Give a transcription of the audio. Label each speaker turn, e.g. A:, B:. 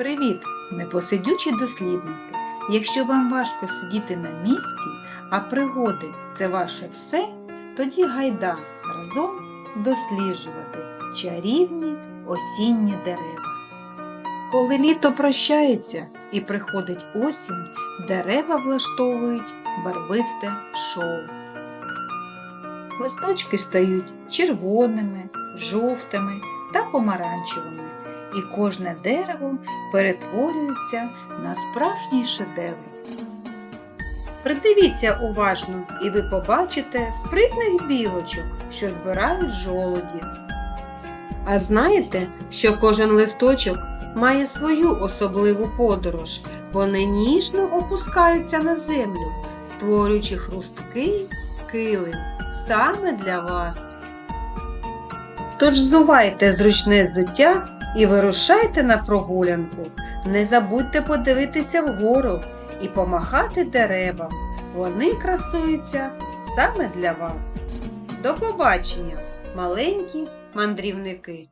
A: Привіт, непосидючі дослідники! Якщо вам важко сидіти на місці, а пригоди це ваше все, тоді гайда разом досліджувати чарівні осінні дерева. Коли літо прощається і приходить осінь, дерева влаштовують барвисте шоу. Листочки стають червоними, жовтими та помаранчевими, і кожне дерево перетворюється на справжній шедевр. Придивіться уважно, і ви побачите спритних білочок, що збирають жолоді. А знаєте, що кожен листочок має свою особливу подорож. Вони ніжно опускаються на землю, створюючи хрусткий килим саме для вас. Тож зувайте зручне взуття і вирушайте на прогулянку. Не забудьте подивитися вгору і помахати деревам. Вони красуються саме для вас. До побачення, маленькі мандрівники!